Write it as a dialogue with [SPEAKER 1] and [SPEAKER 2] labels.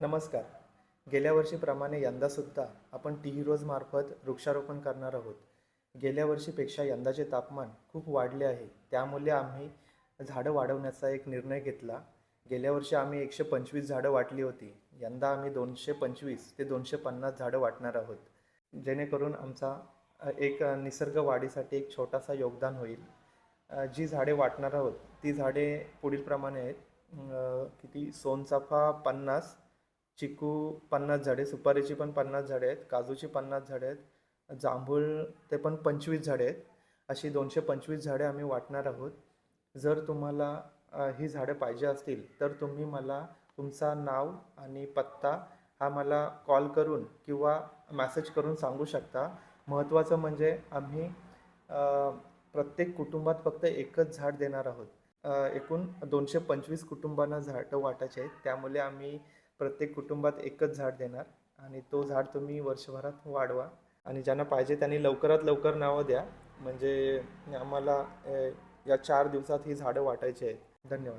[SPEAKER 1] नमस्कार. गेल्या वर्षीप्रमाणे यंदासुद्धा आपण टी हिरोजमार्फत वृक्षारोपण करणार आहोत. गेल्या वर्षीपेक्षा यंदाचे तापमान खूप वाढले आहे. त्यामुळे आम्ही झाडं वाढवण्याचा एक निर्णय घेतला. गेल्या वर्षी आम्ही एकशे पंचवीस झाडं वाटली होती. यंदा आम्ही दोनशे पंचवीस ते दोनशे पन्नास झाडं वाटणार आहोत. जेणेकरून आमचा एक निसर्ग वाढीसाठी एक छोटासा योगदान होईल. जी झाडे वाटणार आहोत ती झाडे पुढीलप्रमाणे आहेत. किती? सोनचाफा पन्नास चिकू पन्नास झाडे सुपारीची पण पन्नास झाडे आहेत काजूची पन्नास झाडे आहेत जांभूळ ते पण पंचवीस झाडे आहेत. अशी दोनशे पंचवीस झाडे आम्ही वाटणार आहोत. जर तुम्हाला ही झाडं पाहिजे असतील तर तुम्ही मला तुमचा नाव आणि पत्ता हा मला कॉल करून किंवा मॅसेज करून सांगू शकता. महत्त्वाचं म्हणजे आम्ही प्रत्येक कुटुंबात फक्त एकच झाड देणार आहोत. एकूण दोनशे पंचवीस कुटुंबांना झाडं वाटायचे आहेत. त्यामुळे आम्ही प्रत्येक कुटुंबात एकच झाड देणार आणि तो झाड तुम्ही वर्षभरात वाढवा. आणि ज्यांना पाहिजे त्यांनी लवकरात लवकर नावं द्या. म्हणजे आम्हाला या चार दिवसात ही झाडं वाटायची आहेत. धन्यवाद.